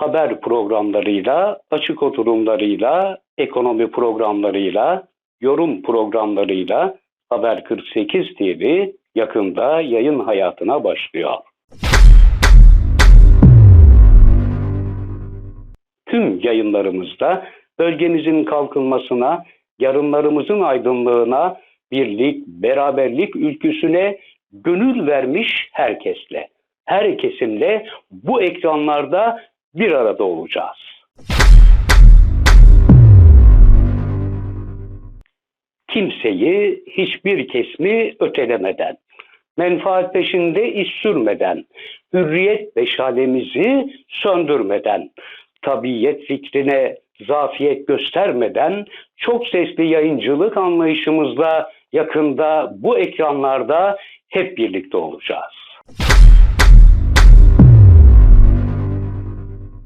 haber programlarıyla, açık oturumlarıyla, ekonomi programlarıyla, yorum programlarıyla Haber 48 TV yakında yayın hayatına başlıyor. Tüm yayınlarımızda bölgemizin kalkınmasına, yarınlarımızın aydınlığına, birlik, beraberlik ülküsüne gönül vermiş herkesle, her kesimle bu ekranlarda bir arada olacağız. Kimseyi hiçbir kesmi ötelemeden, menfaat peşinde iş sürmeden, hürriyet beşalemizi söndürmeden, tabiyet fikrine zafiyet göstermeden çok sesli yayıncılık anlayışımızla yakında bu ekranlarda hep birlikte olacağız.